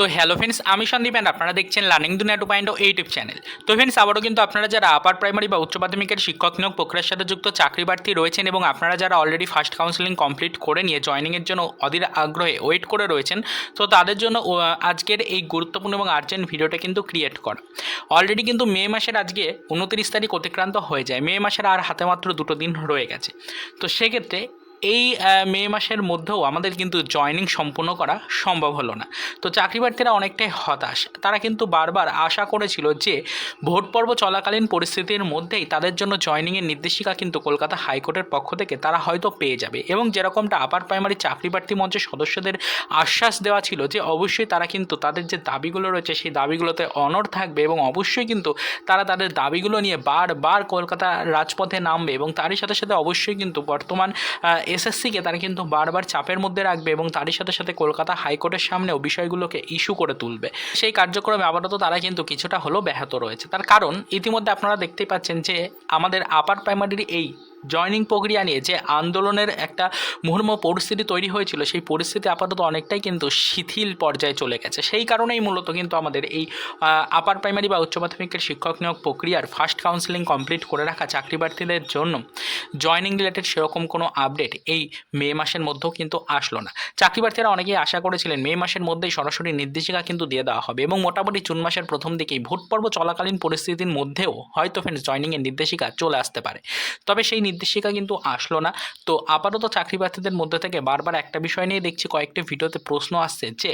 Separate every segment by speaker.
Speaker 1: তো hello friends আমি Sandeep and আপনারা দেখছেন learning Duniya two point YouTube channel তো ফ্রেন্ডস আবারও কিন্তু আপনারা যারা আপার প্রাইমারি বা উচ্চ মাধ্যমিকের শিক্ষক নিয়োগ প্রক্রিয়ার সাথে যুক্ত চাকরি প্রার্থী রয়েছেন এবং আপনারা যারা অলরেডি ফার্স্ট কাউন্সেলিং কমপ্লিট করে নিয়ে জয়নিংয়ের জন্য অধীর আগ্রহে ওয়েট করে রয়েছেন, তো তাদের জন্য আজকের এই গুরুত্বপূর্ণ এবং আর্জেন্ট ভিডিওটা কিন্তু ক্রিয়েট করা। অলরেডি কিন্তু মে মাসের আজকে উনত্রিশ তারিখ অতিক্রান্ত হয়ে যায়। মে মাসের আর হাতে মাত্র দুটো দিন রয়ে গেছে। তো সেক্ষেত্রে এই মে মাসের মধ্যেও আমাদের কিন্তু জয়নিং সম্পূর্ণ করা সম্ভব হলো না। তো চাকরি প্রার্থীরা অনেকটাই হতাশ। তারা কিন্তু বারবার আশা করেছিল যে ভোট পর্ব চলাকালীন পরিস্থিতির মধ্যেই তাদের জন্য জয়নিংয়ের নির্দেশিকা কিন্তু কলকাতা হাইকোর্টের পক্ষ থেকে তারা হয়তো পেয়ে যাবে। এবং যেরকমটা আপার প্রাইমারি চাকরি প্রার্থী মঞ্চের সদস্যদের আশ্বাস দেওয়া ছিল যে অবশ্যই তারা কিন্তু তাদের যে দাবিগুলো রয়েছে সেই দাবিগুলোতে অনড় থাকবে এবং অবশ্যই কিন্তু তারা তাদের দাবিগুলো নিয়ে বারবার কলকাতা রাজপথে নামবে এবং তারই সাথে সাথে অবশ্যই কিন্তু বর্তমান এসএসসিকে তারা কিন্তু বারবার চাপের মধ্যে রাখবে এবং তারই সাথে সাথে কলকাতা হাইকোর্টের সামনেও বিষয়গুলোকে ইস্যু করে তুলবে। সেই কার্যক্রমে আপাতত তারা কিন্তু কিছুটা হলেও ব্যাহত রয়েছে। তার কারণ ইতিমধ্যে আপনারা দেখতেই পাচ্ছেন যে আমাদের আপার প্রাইমারির এই জয়নিং প্রক্রিয়া নিয়ে যে আন্দোলনের একটা মুহুর্ম পরিস্থিতি তৈরি হয়েছিল, সেই পরিস্থিতি আপাতত অনেকটাই কিন্তু শিথিল পর্যায়ে চলে গেছে। সেই কারণেই মূলত কিন্তু আমাদের এই আপার প্রাইমারি বা উচ্চ মাধ্যমিকের শিক্ষক নিয়োগ প্রক্রিয়ার ফার্স্ট কাউন্সেলিং কমপ্লিট করে রাখা চাকরি প্রার্থীদের জন্য জয়নিং রিলেটেড সেরকম কোনো আপডেট এই মে মাসের মধ্যেও কিন্তু আসলো না। চাকরি প্রার্থীরা অনেকেই আশা করেছিলেন মে মাসের মধ্যেই সরাসরি নির্দেশিকা কিন্তু দিয়ে দেওয়া হবে এবং মোটামুটি জুন মাসের প্রথম দিকেই ভোট পর্ব চলাকালীন পরিস্থিতির মধ্যেও হয়তো ফ্রেন্ডস জয়নিংয়ের নির্দেশিকা চলে আসতে পারে। তবে সেই নির্দেশিকা কিন্তু আসলো না। তো আপাতত চাকরি প্রার্থীদের মধ্যে থেকে বারবার একটা বিষয় নিয়ে দেখছি, কয়েকটি ভিডিওতে প্রশ্ন আসছে যে,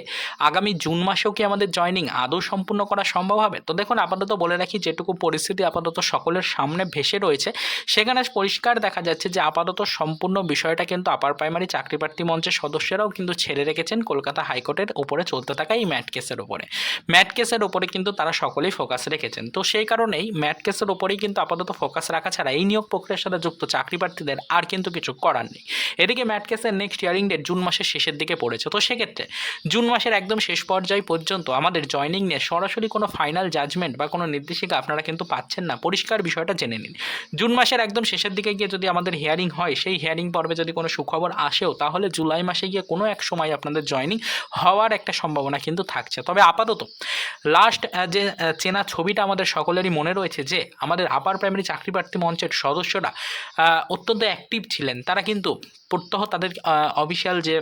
Speaker 1: আগামী জুন মাসেও কি আমাদের জয়নিং আদৌ সম্পূর্ণ করা সম্ভব হবে? তো দেখুন, আপাতত বলে রাখি, যেটুকু পরিস্থিতি আপাতত সকলের সামনে ভেসে রয়েছে, সেখানে পরিষ্কার দেখা যাচ্ছে যে, আপাতত সম্পূর্ণ বিষয়টা কিন্তু আপার প্রাইমারি চাকরি প্রার্থী মঞ্চের সদস্যরাও কিন্তু ছেড়ে রেখেছেন কলকাতা হাইকোর্টের উপরে চলতে থাকা এই ম্যাট কেসের উপরে ম্যাট কেসের উপরে কিন্তু তারা সকলেই ফোকাস রেখেছেন। তো সেই কারণেই ম্যাট কেসের উপরেই কিন্তু আপাতত ফোকাস রাখা ছাড়া এই নিয়োগ প্রক্রিয়ার সাথে যুক্ত চাকরি প্রার্থীদের আর কিন্তু কিছু করার নেই। এদিকে ম্যাট কেসের নেক্সট হিয়ারিং ডেট জুন মাসের শেষের দিকে পড়েছে। তো সেক্ষেত্রে জুন মাসের একদম শেষ পর্যায় পর্যন্ত আমাদের জয়নিং নিয়ে সরাসরি কোনো ফাইনাল জাজমেন্ট বা কোনো নির্দেশিকা আপনারা কিন্তু পাচ্ছেন না। পরিষ্কার বিষয়টা জেনে নিন। জুন মাসের একদম শেষের দিকে গিয়ে যদি আমাদের হিয়ারিং হয়, সেই হিয়ারিং পর্বে যদি কোনো সুখবর আসেও, তাহলে জুলাই মাসে গিয়ে কোনো এক সময় আপনাদের জয়নিং হওয়ার একটা সম্ভাবনা কিন্তু থাকছে। তবে আপাতত লাস্ট যে চেনা ছবিটা আমাদের সকলেরই মনে রয়েছে যে, আমাদের আপার প্রাইমারি চাকরি প্রার্থী মঞ্চের সদস্যরা অত্যন্ত অ্যাক্টিভ ছিলেন। তারা কিন্তু প্রত্যহ তাদের অফিসিয়াল যে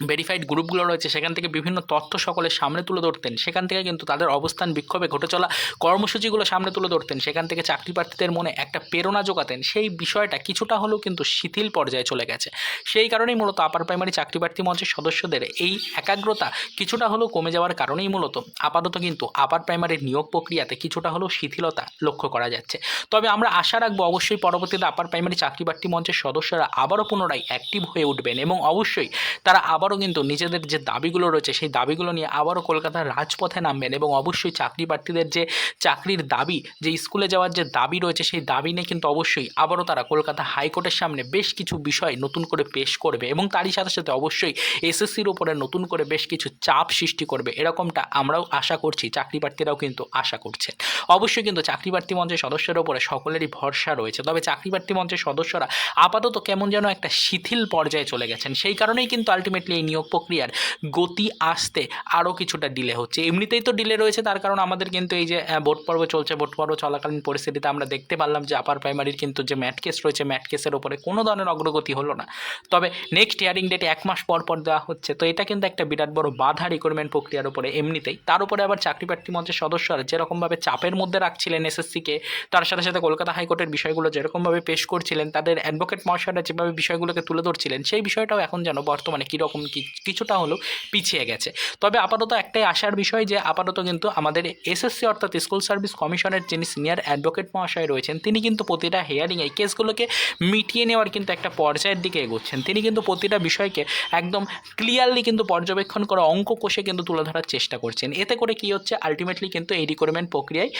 Speaker 1: ভেরিফাইড গ্রুপগুলো রয়েছে, সেখান থেকে বিভিন্ন তথ্য সকলের সামনে তুলে ধরতেন। সেখান থেকে কিন্তু তাদের অবস্থান বিক্ষোভে ঘটে চলা কর্মসূচিগুলো সামনে তুলে ধরতেন। সেখান থেকে চাকরি প্রার্থীদের মনে একটা প্রেরণা যোগাতেন। সেই বিষয়টা কিছুটা হলেও কিন্তু শিথিল পর্যায়ে চলে গেছে। সেই কারণেই মূলত আপার প্রাইমারি চাকরি প্রার্থী মঞ্চের সদস্যদের এই একাগ্রতা কিছুটা হলেও কমে যাওয়ার কারণেই মূলত আপাতত কিন্তু আপার প্রাইমারির নিয়োগ প্রক্রিয়াতে কিছুটা হলেও শিথিলতা লক্ষ্য করা যাচ্ছে। তবে আমরা আশা রাখব অবশ্যই পরবর্তীতে আপার প্রাইমারি চাকরি প্রার্থী মঞ্চের সদস্যরা আবারও পুনরায় অ্যাক্টিভ হয়ে উঠবেন এবং অবশ্যই তারা আবারও কিন্তু নিজেদের যে দাবিগুলো রয়েছে, সেই দাবিগুলো নিয়ে আবারও কলকাতার রাজপথে নামবেন এবং অবশ্যই চাকরি প্রার্থীদের যে চাকরির দাবি, যে স্কুলে যাওয়ার যে দাবি রয়েছে, সেই দাবি নিয়ে কিন্তু অবশ্যই আবারও তারা কলকাতা হাইকোর্টের সামনে বেশ কিছু বিষয় নতুন করে পেশ করবে এবং তারই সাথে সাথে অবশ্যই এসএসসির উপরে নতুন করে বেশ কিছু চাপ সৃষ্টি করবে, এরকমটা আমরাও আশা করছি, চাকরি প্রার্থীরাও কিন্তু আশা করছে অবশ্যই কিন্তু চাকরি প্রার্থী মঞ্চের সদস্যের উপরে সকলেরই ভরসা রয়েছে, তবে চাকরি প্রার্থী মঞ্চের সদস্যরা আপাতত কেমন যেন একটা শিথিল পর্যায়ে চলে গেছেন, সেই কারণেই কিন্তু আলটিমেটলি এই নিয়োগ প্রক্রিয়ার গতি আসতে আরও কিছুটা ডিলে হচ্ছে। এমনিতেই তো ডিলে রয়েছে, তার কারণ আমাদের কিন্তু এই যে ভোট পর্ব চলছে, ভোট পর্ব চলাকালীন পরিস্থিতিতে আমরা দেখতে পারলাম যে আপার প্রাইমারির কিন্তু যে ম্যাট কেস রয়েছে ম্যাট কেসের ওপরে কোনো ধরনের অগ্রগতি হলো না। তবে নেক্সট হিয়ারিং ডেট এক মাস পর পর দেওয়া হচ্ছে, তো এটা কিন্তু একটা বিরাট বড় বাধা রিক্রুটমেন্ট প্রক্রিয়ার উপরে এমনিতেই। তার উপরে আবার চাকরি প্রার্থী মঞ্চের সদস্যরা যেরকমভাবে চাপের মধ্যে রাখছিলেন এসএসসিকে তার সাথে সাথে কলকাতা হাইকোর্টের বিষয়গুলো যেরকমভাবে পেশ করছিলেন, তাদের অ্যাডভোকেট মহাশয়রা যেভাবে বিষয়গুলোকে তুলে ধরছিলেন, সেই বিষয়টাও এখন যেন বর্তমানে কীরকম কিছুটা হলেও পিছিয়ে গেছে। তবে আপাতত একটাই আশার বিষয় যে, আপাতত কিন্তু আমাদের এসএসসি অর্থাৎ স্কুল সার্ভিস কমিশনের যিনি সিনিয়র অ্যাডভোকেট মহাশয় রয়েছেন, তিনি কিন্তু প্রতিটা হেয়ারিংয়ে কেসগুলোকে মিটিয়ে নেওয়ার কিন্তু একটা পর্যায়ের দিকে এগোচ্ছেন। তিনি কিন্তু প্রতিটা বিষয়কে একদম ক্লিয়ারলি কিন্তু পর্যবেক্ষণ করে অঙ্ক কষে কিন্তু তুলে ধরার চেষ্টা করছেন। এতে করে কি হচ্ছে আলটিমেটলি কিন্তু এই রিক্রুটমেন্ট প্রক্রিয়ায়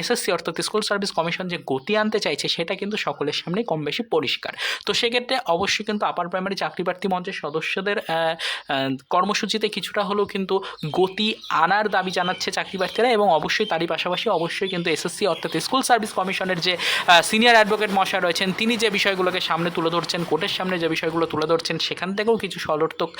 Speaker 1: এসএসসি অর্থাৎ স্কুল সার্ভিস কমিশন যে গতি আনতে চাইছে, সেটা কিন্তু সকলের সামনে কম বেশি পরিষ্কার। তো সেক্ষেত্রে অবশ্যই কিন্তু আপার প্রাইমারি চাকরি প্রার্থী মঞ্চের সদস্যদের কর্মসূচিতে কিছুটা হলেও কিন্তু গতি আনার দাবি জানাচ্ছে চাকরি প্রার্থীরা এবং অবশ্যই তারই পাশাপাশি অবশ্যই কিন্তু এসএসসি অর্থাৎ স্কুল সার্ভিস কমিশনের যে সিনিয়র অ্যাডভোকেট মশাই রয়েছেন, তিনি যে বিষয়গুলোকে সামনে তুলে ধরছেন, কোর্টের সামনে যে বিষয়গুলো তুলে ধরছেন, সেখান থেকেও কিছু সদর্থক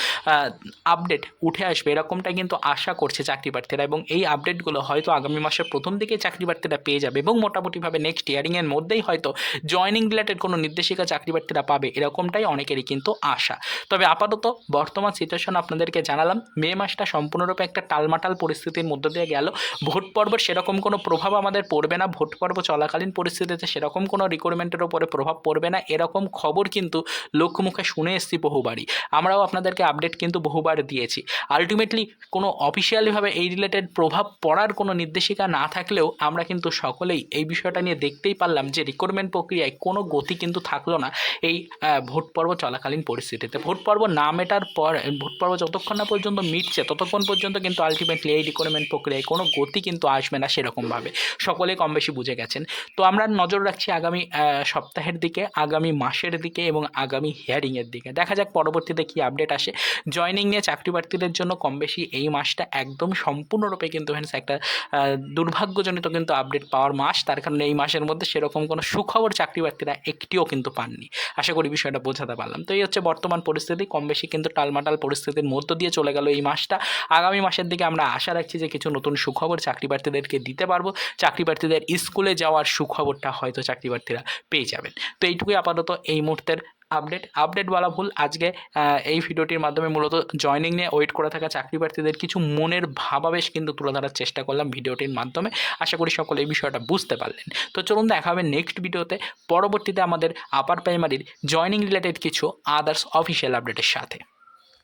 Speaker 1: আপডেট উঠে আসবে, এরকমটা কিন্তু আশা করছে চাকরি প্রার্থীরা এবং এই আপডেটগুলো হয়তো আগামী মাসের প্রথম দিকে চাকরি প্রার্থীরা পেয়ে যাবে এবং মোটামুটিভাবে নেক্সট ইয়ারিংয়ের মধ্যেই হয়তো জয়নিং রিলেটেড কোনো নির্দেশিকা চাকরি প্রার্থীরা পাবে, এরকমটাই অনেকেরই কিন্তু আশা। তবে আপাতত বর্তমান সিচুয়েশন আপনাদেরকে জানালাম। মে মাসটা সম্পূর্ণরূপে একটা টালমাটাল পরিস্থিতির মধ্য দিয়ে গেল। ভোট পর্বের সেরকম কোনো প্রভাব আমাদের পড়বে না। ভোট পর্ব চলাকালীন পরিস্থিতিতে সেরকম কোনো রিক্রুটমেন্টের ওপরে প্রভাব পড়বে না। এরকম খবর কিন্তু লোকমুখে শুনে এসেছি বহুবারই। আমরাও আপনাদেরকে আপডেট কিন্তু বহুবার দিয়েছি। আলটিমেটলি কোনো অফিসিয়ালিভাবে এই রিলেটেড প্রভাব পড়ার কোনো নির্দেশিকা না থাকলেও আমরা কিন্তু সকলেই এই বিষয়টা নিয়ে দেখতেই পারলাম যে রিক্রুটমেন্ট প্রক্রিয়ায় কোনো গতি কিন্তু থাকল না এই ভোট পর্ব চলাকালীন পরিস্থিতিতে। ভোট পর্ব না মেটার পর, ভোট পর্ব যতক্ষণ না পর্যন্ত মিটছে, ততক্ষণ পর্যন্ত কিন্তু আলটিমেটলি এই রিক্রুটমেন্ট প্রক্রিয়ায় কোনো গতি কিন্তু আসবে না সেরকমভাবে। সকলে কম বেশি বুঝে গেছেন। তো আমরা নজর রাখছি আগামী সপ্তাহের দিকে, আগামী মাসের দিকে এবং আগামী হিয়ারিংয়ের দিকে। দেখা যাক পরবর্তীতে কী আপডেট আসে। জয়নিং নিয়ে চাকরি প্রার্থীদের জন্য কম বেশি এই মাসটা একদম সম্পূর্ণরূপে কিন্তু ফ্রেন্ডস একটা দুর্ভাগ্যজনিত কিন্তু আপডেট পাওয়ার মাস। তার কারণে এই মাসের মধ্যে সেরকম কোনো সুখবর চাকরি প্রার্থীরা একটিও কিন্তু পাননি। আশা করি বিষয়টা বোঝাতে পারলাম। তো এই হচ্ছে বর্তমান পরিস্থিতি। কম বেশি কিন্তু টালমাটাল পরিস্থিতির মধ্য দিয়ে চলে গেল এই মাসটা। আগামী মাসের দিকে আমরা আশা রাখছি যে কিছু নতুন সুখবর চাকরি প্রার্থীদেরকে দিতে পারব। চাকরি প্রার্থীদের স্কুলে যাওয়ার সুখবরটা হয়তো চাকরি প্রার্থীরা পেয়ে যাবেন। তো এইটুকুই আপাতত এই মুহূর্তের আপডেট। আপডেট বলা ভুল, আজকে এই ভিডিওটির মাধ্যমে মূলত জয়নিং নিয়ে ওয়েট করে থাকা চাকরি প্রার্থীদের কিছু মনের ভাবাবেশ কিন্তু তুলে ধরার চেষ্টা করলাম ভিডিওটির মাধ্যমে। আশা করি সকলে এই বিষয়টা বুঝতে পারলেন। তো চলুন দেখা হবে নেক্সট ভিডিওতে। পরবর্তীতে আমাদের আপার প্রাইমারির জয়নিং রিলেটেড কিছু আদার্স অফিসিয়াল আপডেটের সাথে।